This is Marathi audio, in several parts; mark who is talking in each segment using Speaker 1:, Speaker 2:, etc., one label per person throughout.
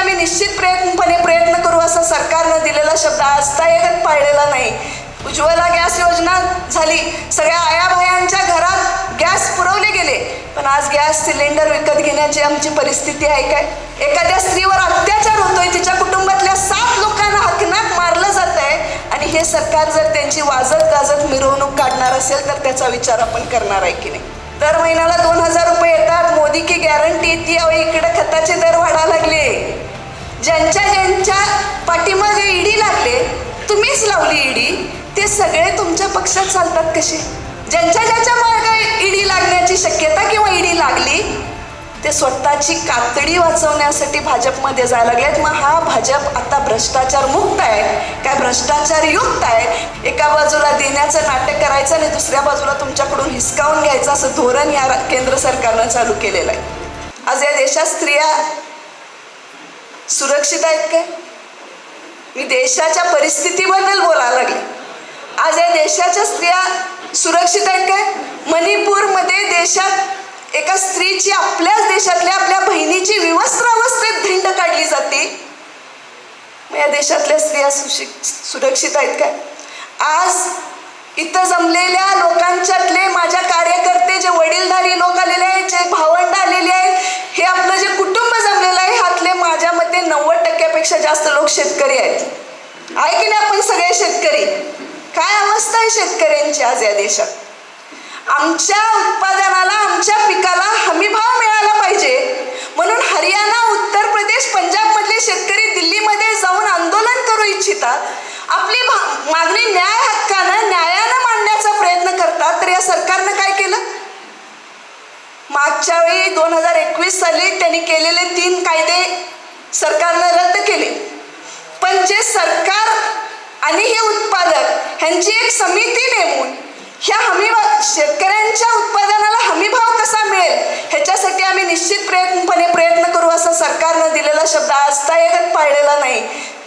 Speaker 1: आम्ही निश्चित प्रयत्नपणे प्रयत्न करू असा सरकारनं दिलेला शब्द आजतायगत पाळलेला नाही. उज्ज्वला गॅस योजना झाली. सगळ्या आयाबायांच्या घरात गॅस पुरवले गेले. पण आज गॅस सिलेंडर विकत घेण्याची आमची परिस्थिती आहे काय? एखाद्या स्त्रीवर अत्याचार होतोय तिच्या कुटुंबातल्या सात लोकांना हकनाक मारलं जात आहे आणि हे सरकार जर त्यांची वाजत गाजत मिरवणूक काढणार असेल तर त्याचा विचार आपण करणार आहे की नाही? दर महिन्याला दोन हजार रुपये येतात. मोदी की गॅरंटी ती अहो इकडे खताचे दर वाढा लागले. ज्यांच्या ज्यांच्या पाठीमागे ईडी लागले तुम्हीच लावली ईडी. ते सगळे तुमच्या पक्षात चालतात कसे? ज्यांच्या ज्यांच्या मागे ईडी लागण्याची शक्यता किंवा ईडी लागली ते स्वतःची कातडी वाचवण्यासाठी भाजपमध्ये जायला लागलेत. मग हा भाजप आता भ्रष्टाचार मुक्त आहे. काय भ्रष्टाचार युक्त आहे? एका बाजूला देण्याचं नाटक करायचं आणि दुसऱ्या बाजूला तुमच्याकडून हिसकावून घ्यायचं असं धोरण या केंद्र सरकारनं चालू केलेलं आहे. आज या देशात स्त्रिया सुरक्षित आहेत काय? मी देशाच्या परिस्थितीबद्दल बोलायला लागले. आज या देशाच्या स्त्रिया सुरक्षित आहेत काय? मणिपूरमध्ये देशात एका स्त्रीची आपल्याच देशातल्या आपल्या बहिणीची विवस्त्रावस्थेत धिंड काढली जाते. मग या देशातल्या स्त्रिया सुशिक सुरक्षित आहेत काय? आज इथं जमलेल्या लोकांच्यातले माझ्या कार्यकर्ते जे वडीलधारी लोक आलेले आहेत जे शेतकरी आहेत. आहे की नाही आपण सगळे शेतकरी? काय अवस्था आहे शेतकऱ्यांची आज या देशात? आमच्या उत्पादनाला आमच्या पिकाला हमी भाव मिळाला पाहिजे. म्हणून हरियाणा उत्तर प्रदेश पंजाबमधले शेतकरी दिल्लीमध्ये जाऊन आंदोलन करू इच्छितात. आपली मागणी न्याय हक्कानं न्यायानं मांडण्याचा प्रयत्न करतात. तर या सरकारनं काय केलं? मागच्या वेळी दोन हजार एकवीस साली त्यांनी केलेले तीन कायदे सरकारनं रद्द केले. पण जे सरकार आणि हे उत्पादक ह्यांची एक समिती नेमून ह्या हमी शेतकऱ्यांच्या उत्पादनाला हमी भाव कसा मिळेल? ह्याच्यासाठी आम्ही निश्चित प्रयत्नपणे प्रयत्न करू असा सरकारनं दिलेला शब्द आजतायगत पाळलेला नाही.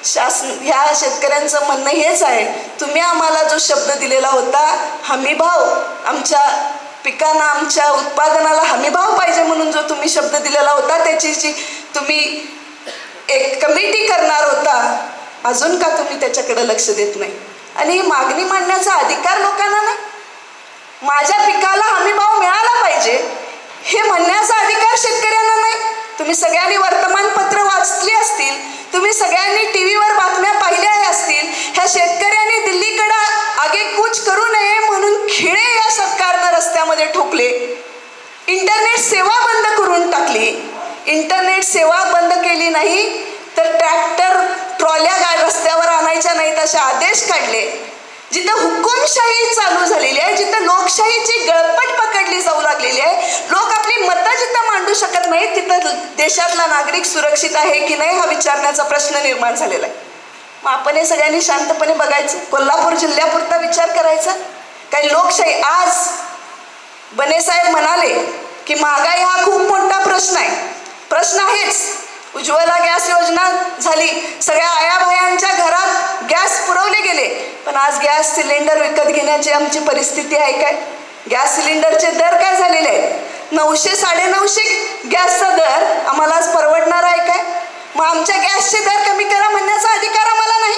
Speaker 1: शासन ह्या शेतकऱ्यांचं म्हणणं हेच आहे. तुम्ही आम्हाला जो शब्द दिलेला होता हमी भाव आमच्या पिकांना आमच्या उत्पादनाला हमी भाव पाहिजे म्हणून जो तुम्ही शब्द दिलेला होता त्याची जी तुम्ही एक कमिटी करणार होता. अजून का तुम्ही त्याच्याकडे लक्ष देत नाही? आणि ही मागणी मांडण्याचा अधिकार लोकांना नाही. माझ्या पिकाला हमी भाव मिळाला पाहिजे हे म्हणण्याचा अधिकार शेतकऱ्यांना नाही. तुम्ही सगळ्यांनी वर्तमानपत्र वाचली असतील तुम्ही सगळ्यांनी टी व्हीवर बातम्या पाहिल्या असतील ह्या शेतकऱ्यांनी दिल्लीकडं आगेकूच करू नये म्हणून खिळे या सरकारनं रस्त्यामध्ये ठोकले. इंटरनेट सेवा बंद करून टाकली. इंटरनेट सेवा बंद केली नाही तर ट्रॅक्टर ट्रॉल्या गाड रस्त्यावर आणायच्या नाहीत असे आदेश काढले. जिथं हुकुमशाही चालू झालेली आहे जिथं लोकशाहीची गळपट पकडली जाऊ लागलेली आहे लोक आपली मतं जिथं मांडू शकत नाहीत तिथं देशातला नागरिक सुरक्षित आहे की नाही हा विचारण्याचा प्रश्न निर्माण झालेला आहे. मग आपण हे सगळ्यांनी शांतपणे बघायचं. कोल्हापूर जिल्ह्यापुरता विचार करायचा? काही लोकशाही आज बनेसाहेब म्हणाले की महागाई हा खूप मोठा प्रश्न आहे. प्रश्न आहेच. उज्ज्वला गॅस योजना झाली. सगळ्या आयाबायांच्या घरात गॅस पुरवले गेले. पण आज गॅस सिलेंडर विकत घेण्याची आमची परिस्थिती आहे काय? गॅस सिलेंडरचे दर काय झालेले आहेत? नऊशे साडेनऊशे गॅसचा दर आम्हाला आज परवडणार आहे काय? मग आमच्या गॅसचे दर कमी करा म्हणण्याचा अधिकार आम्हाला नाही.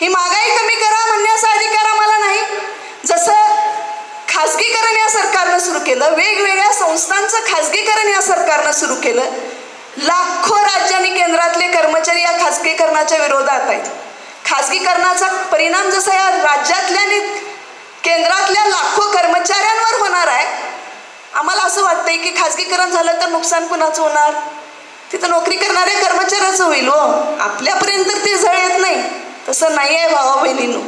Speaker 1: ही महागाई कमी करा म्हणण्याचा अधिकार आम्हाला नाही. जसं खाजगीकरण या सरकारनं सुरू केलं वेगवेगळ्या संस्थांचं खाजगीकरण या सरकारनं सुरू केलं. लाखो राज्य आणि केंद्रातले कर्मचारी या खाजगीकरणाच्या विरोधात आहेत. खाजगीकरणाचा परिणाम जसा या राज्यातल्या आणि केंद्रातल्या लाखो कर्मचाऱ्यांवर होणार आहे. आम्हाला असं वाटतंय की खाजगीकरण झालं तर नुकसान कुणाचं होणार? तिथं नोकरी करणाऱ्या कर्मचाऱ्याचं होईल हो. आपल्यापर्यंत ते झळ येत नाही. तसं नाही आहे भावा बहिणींनो.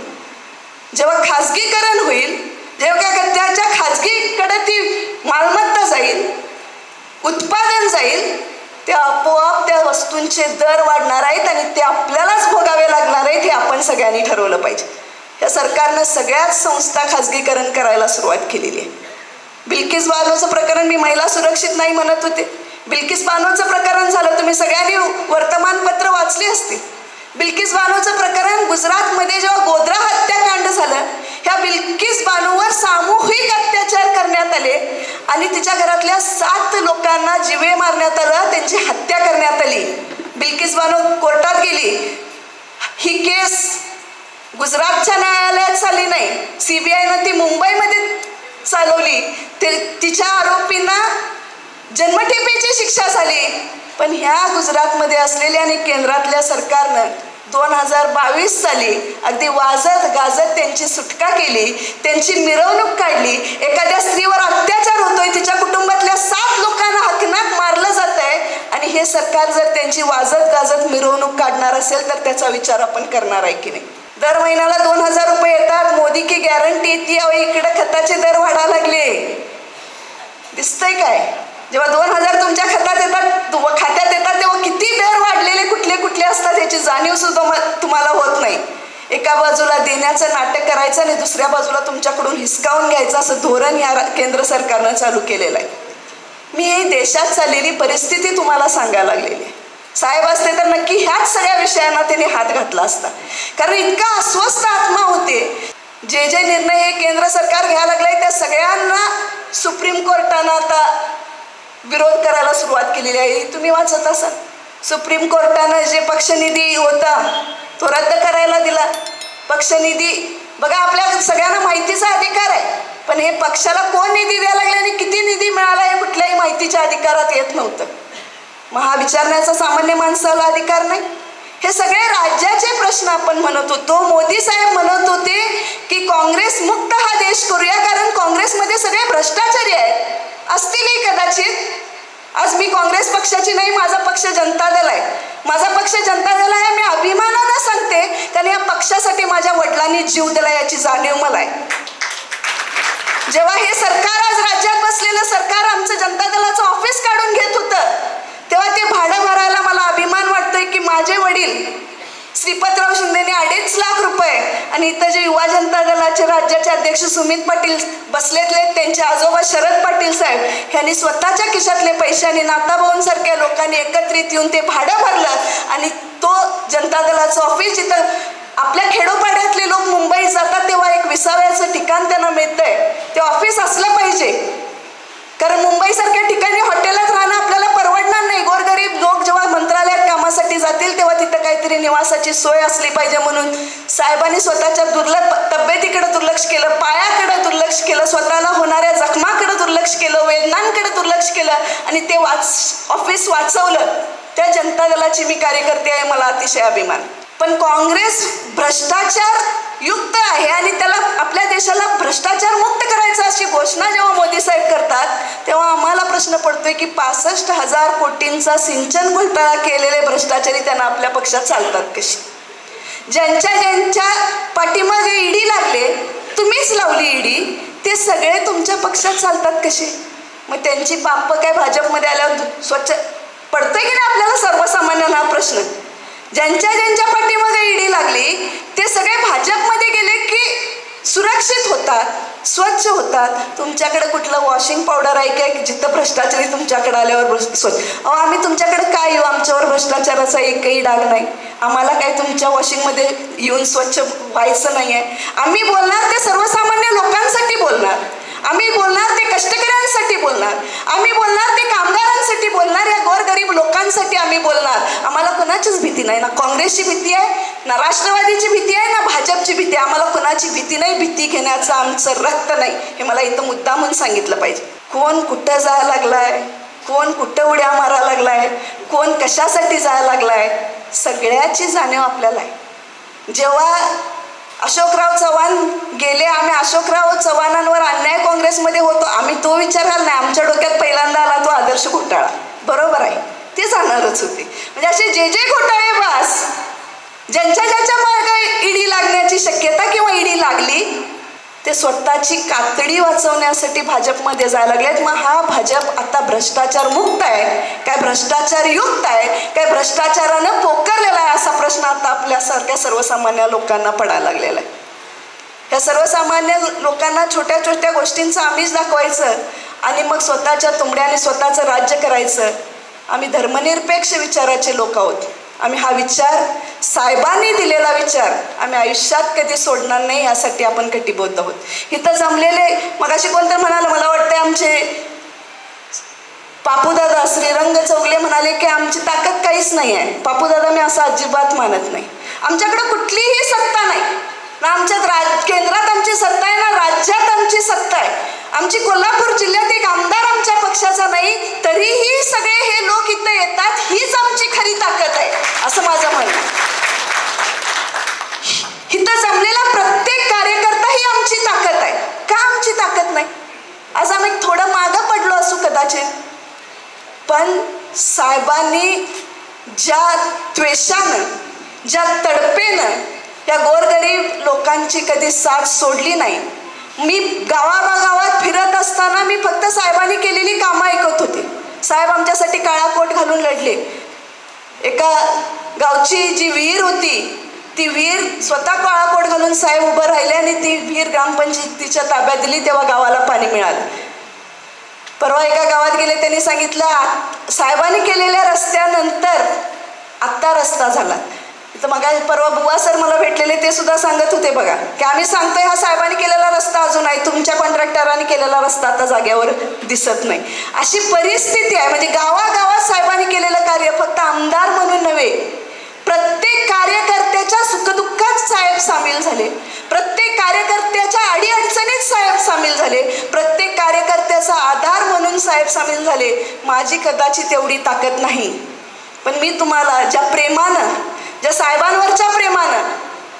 Speaker 1: जेव्हा खाजगीकरण होईल जेव्हा त्याच्या खाजगीकडे ती मालमत्ता जाईल उत्पादन जाईल ते आपोआप त्या वस्तूंचे दर वाढणार आहेत आणि ते आपल्यालाच भोगावे लागणार आहेत हे आपण सगळ्यांनी ठरवलं पाहिजे. या सरकारनं सगळ्याच संस्था खाजगीकरण करायला सुरुवात केलेली आहे. बिल्किस बानोचं प्रकरण मी महिला सुरक्षित नाही म्हणत होते. बिल्किस बानोचं प्रकरण झालं तुम्ही सगळ्यांनी वर्तमानपत्र वाचली असतील. बिल्किस बानोचं प्रकरण गुजरातमध्ये जेव्हा गोद्रा हत्याकांड झालं ह्या बिल्किस बानोवर सामूहिक अत्याचार करण्यात आले आणि तिच्या घरातल्या सात लोकांना जिवे मारण्यात आलं त्यांची हत्या करण्यात आली. बिल्किस बानो कोर्टात गेली. ही केस गुजरातच्या न्यायालयात चालली नाही. सी बी आयनं ती मुंबईमध्ये चालवली. ते तिच्या आरोपींना जन्मठेपेची शिक्षा झाली. पण ह्या गुजरातमध्ये असलेल्या आणि केंद्रातल्या सरकारनं दोन हजार बावीस साली अगदी वाजत गाजत त्यांची सुटका केली त्यांची मिरवणूक काढली. एखाद्या स्त्रीवर अत्याचार होतोय तिच्या कुटुंबातल्या सात लोकांना हकनात मारलं जात आहे आणि हे सरकार जर त्यांची वाजत गाजत मिरवणूक काढणार असेल तर त्याचा विचार आपण करणार आहे की नाही? दर महिन्याला दोन हजार रुपये येतात. मोदी की गॅरंटी ती अहो इकडे खताचे दर वाढायला लागले. दिसतंय काय? जेव्हा दोन हजार तुमच्या खात्यात येतात तु- खात्यात येतात तेव्हा किती दर वाढलेले कुठले कुठले असतात याची जाणीव सुद्धा तुम्हाला होत नाही. एका बाजूला देण्याचं नाटक करायचं आणि दुसऱ्या बाजूला तुमच्याकडून हिसकावून घ्यायचं असं धोरण या केंद्र सरकारनं चालू केलेलं आहे. मी ही देशात चाललेली परिस्थिती तुम्हाला सांगायला लागलेली आहे. साहेब असते तर नक्की ह्याच सगळ्या विषयांना त्यांनी हात घातला असता. कारण इतका अस्वस्थ आत्मा होते. जे जे निर्णय हे केंद्र सरकार घ्यायला लागलंय त्या सगळ्यांना सुप्रीम कोर्टानं आता विरोध करायला सुरुवात केलेली आहे. तुम्ही वाचत असाल. सुप्रीम कोर्टानं जे पक्षनिधी होता तो रद्द करायला दिला. पक्षनिधी बघा आपल्या सगळ्यांना माहितीचा अधिकार आहे. पण हे पक्षाला कोण निधी द्यायला लागला आणि किती निधी मिळाला हे कुठल्याही माहितीच्या अधिकारात येत नव्हतं. मग हा विचारण्याचा सामान्य माणसाला अधिकार नाही. हे सगळे राज्याचे प्रश्न आपण म्हणत होतो. मोदी साहेब म्हणत होते की काँग्रेस मुक्त हा देश करूया कारण काँग्रेसमध्ये सगळे भ्रष्टाचारी आहेत. असतीलही कदाचित. आज मी काँग्रेस पक्षाची नाही माझा पक्ष जनता दल आहे. माझा पक्ष जनता दल आहे मी अभिमानानं सांगते कारण या पक्षासाठी माझ्या वडिलांनी जीव दिला याची जाणीव मला आहे. जेव्हा हे सरकार आज राज्यात बसलेलं सरकार आमचं जनता दलाचं ऑफिस काढून घेत होतं तेव्हा ते भाडं भरायला मला अभिमान वाटतोय की माझे वडील श्रीपतराव शिंदेने अडीच लाख रुपये आणि इथं जे युवा जनता दलाचे राज्याचे अध्यक्ष सुमित पाटील बसलेतले त्यांचे आजोबा शरद पाटील साहेब यांनी स्वतःच्या खिशातले पैसे आणि नाताभाऊंसारख्या लोकांनी एकत्रित येऊन ते भाडं भरलं आणि तो जनता दलाचं ऑफिस जिथं आपल्या खेडोपाड्यातले लोक मुंबईत जातात तेव्हा एक विसाव्याचं ठिकाण त्यांना मिळतंय. ते ऑफिस असलं पाहिजे. कारण मुंबईसारख्या ठिकाणी हॉटेलात राहणं आपल्याला परवडणार नाही गोरगरीब लोक जेव्हा मंत्रालयात कामासाठी जातील तेव्हा तिथं काहीतरी निवासाची सोय असली पाहिजे म्हणून साहेबांनी स्वतःच्या दुर्लक्ष तब्येतीकडे दुर्लक्ष केलं पायाकडे दुर्लक्ष केलं स्वतःला होणाऱ्या जखमाकडे दुर्लक्ष केलं वेदनांकडे दुर्लक्ष केलं आणि ते वाच ऑफिस वाचवलं. त्या जनता दलाची मी कार्यकर्ते आहे मला अतिशय अभिमान. पण काँग्रेस भ्रष्टाचार युक्त आहे आणि त्याला आपल्या देशाला भ्रष्टाचार मुक्त करायचं अशी घोषणा जेव्हा मोदी साहेब करतात तेव्हा आम्हाला प्रश्न पडतोय की पासष्ट हजार कोटींचा सिंचन घोटाळा केलेले भ्रष्टाचारी त्यांना आपल्या पक्षात चालतात कशी? ज्यांच्या ज्यांच्या पाठीमागे ईडी लागले तुम्हीच लावली ईडी ते सगळे तुमच्या पक्षात चालतात कसे मग त्यांची बाप काय भाजपमध्ये आल्यावर स्वच्छ पडतंय की नाही आपल्याला सर्वसामान्यांना हा प्रश्न? ज्यांच्या ज्यांच्या पाठीमध्ये ईडी लागली ते सगळे भाजपमध्ये गेले की सुरक्षित होतात स्वच्छ होतात. तुमच्याकडे कुठलं वॉशिंग पावडर आहे काय की जिथं भ्रष्टाचारी तुमच्याकडे आल्यावर स्वच्छ? अहो आम्ही तुमच्याकडे काय येऊ? आमच्यावर भ्रष्टाचाराचा एकही डाग नाही. आम्हाला काय तुमच्या वॉशिंगमध्ये येऊन स्वच्छ व्हायचं नाही आहे आम्ही बोलणार ते सर्वसामान्य लोकांसाठी बोलणार. आम्ही बोलणार ते कष्टकऱ्यांसाठी बोलणार. आम्ही बोलणार ते कामगारांसाठी बोलणार या गोरगरीब लोकांसाठी आम्ही बोलणार. आम्हाला कोणाचीच भीती नाही. ना काँग्रेसची भीती आहे ना राष्ट्रवादीची भीती आहे ना भाजपची भीती आहे. आम्हाला कोणाची भीती नाही भीती घेण्याचं आमचं रक्त नाही. हे मला इथं मुद्दामून सांगितलं पाहिजे. कोण कुठं जायला लागलाय? कोण कुठं उड्या मारायला लागलाय? कोण कशासाठी जायला लागलाय? सगळ्याची जाणीव आपल्याला आहे. जेव्हा अशोकराव चव्हाण गेले आम्ही अशोकराव चव्हाणांवर अन्याय काँग्रेसमध्ये होतो. आम्ही तो विचारायला नाही. आमच्या डोक्यात पहिल्यांदा आला तो आदर्श घोटाळा. बरोबर आहे. ते जाणारच होते. म्हणजे असे जे जे घोटाळे बास ज्यांच्या ज्यांच्या मार्ग ईडी लागण्याची शक्यता किंवा ईडी लागली ते स्वतःची कातडी वाचवण्यासाठी भाजपमध्ये जायला लागलेत. मग हा भाजप आता भ्रष्टाचार मुक्त आहे? काय भ्रष्टाचार युक्त आहे? काय भ्रष्टाचारानं पोकरलेला आहे असा प्रश्न आता आपल्यासारख्या सर्वसामान्य लोकांना पडायला लागलेला आहे. ह्या सर्वसामान्य लोकांना छोट्या छोट्या गोष्टींचं आम्हीच दाखवायचं आणि मग स्वतःच्या तुंबड्याने स्वतःचं राज्य करायचं. आम्ही धर्मनिरपेक्ष विचाराचे लोक आहोत. आम्ही हा विचार साहेबांनी दिलेला विचार आम्ही आयुष्यात कधी सोडणार नाही यासाठी आपण कटिबद्ध आहोत. इथं जमलेले मगाशी कोणतं म्हणाला मला वाटतं आमचे पापूदादा श्रीरंग चौगले म्हणाले की आमची ताकद काहीच नाही आहे. पापूदादा मी असं अजिबात मानत नाही. आमच्याकडे कुठलीही सत्ता नाही. ना आमच्यात राज केंद्रात आमची सत्ता आहे ना राज्यात आमची सत्ता आहे. आमची कोल्हापूर जिल्ह्यात एक आमदार आमच्या पक्षाचा नाही तरीही सगळे हे लोक इथं येतात हीच आमची खरी ताकद आहे. असं माझं म्हणणं आहे. इथं जमलेला प्रत्येक कार्यकर्ता ही आमची ताकद आहे का आमची ताकद नाही आज आम्ही थोडं मागं पडलो असू कदाचित पण साहेबांनी ज्या त्वेषानं ज्या तडपेनं त्या गोरगरीब लोकांची कधी साथ सोडली नाही. मी गावागावात फिरत असताना मी फक्त साहेबांनी केलेली कामं ऐकत होते. साहेब आमच्यासाठी काळा कोट घालून लढले. एका गावची जी विहीर होती ती विहीर स्वतः काळा कोट घालून साहेब उभं राहिले आणि ती विहीर ग्रामपंचायतीच्या ताब्यात दिली तेव्हा गावाला पाणी मिळालं. परवा एका गावात गेले त्यांनी सांगितलं "आ- साहेबांनी केलेल्या रस्त्यानंतर आत्ता रस्ता झाला. तर मग परवा बुवा सर मला भेटलेले ते सुद्धा सांगत होते बघा. की आम्ही सांगतोय हा साहेबांनी केलेला रस्ता अजून आहे. तुमच्या कॉन्ट्रॅक्टरांनी केलेला रस्ता आता जाग्यावर दिसत नाही. अशी परिस्थिती आहे. म्हणजे गावागावात साहेबांनी केलेलं कार्य फक्त आमदार म्हणून नव्हे प्रत्येक कार्यकर्त्याच्या सुखदुःखात साहेब सामील झाले. प्रत्येक कार्यकर्त्याच्या अडीअडचणीत साहेब सामील झाले. प्रत्येक कार्यकर्त्याचा आधार म्हणून साहेब सामील झाले. माझी कदाचित एवढी ताकद नाही. पण मी तुम्हाला ज्या प्रेमानं ज्या साहेबांवरच्या प्रेमानं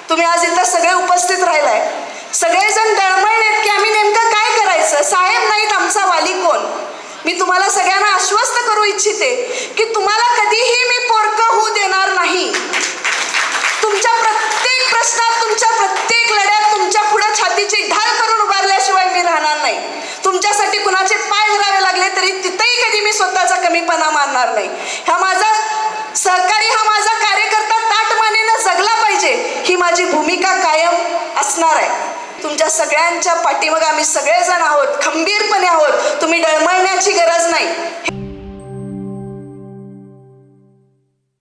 Speaker 1: तुम्ही आज इथं सगळे उपस्थित राहिलाय सगळेजण दळमळलेत की आम्ही नेमकं काय करायचं? साहेब नाहीत आमचा वाली कोण? मी तुम्हाला सगळ्यांना आश्वस्त करू इच्छिते की तुम्हाला कधीही मी पोरकं होऊ देणार नाही. तुमच्या प्रत्येक प्रश्नात तुमच्या प्रत्येक लढ्यात तुमच्यापुढे छातीची ढाल करून उभारल्याशिवाय मी राहणार नाही. तुमच्यासाठी कुणाचे पाय धरावे लागले तरी तिथेही कधी मी स्वतःचा कमीपणा मानणार नाही. हा माझा सहकारी हा माझा कार्यकर्ता ताटमानेनं जगला पाहिजे. ही माझी भूमिका कायम असणार आहे. तुमच्या सगळ्यांच्या पाठीमागे आम्ही सगळेजण आहोत खंबीरपणे आहोत. तुम्ही डळमळण्याची गरज नाही.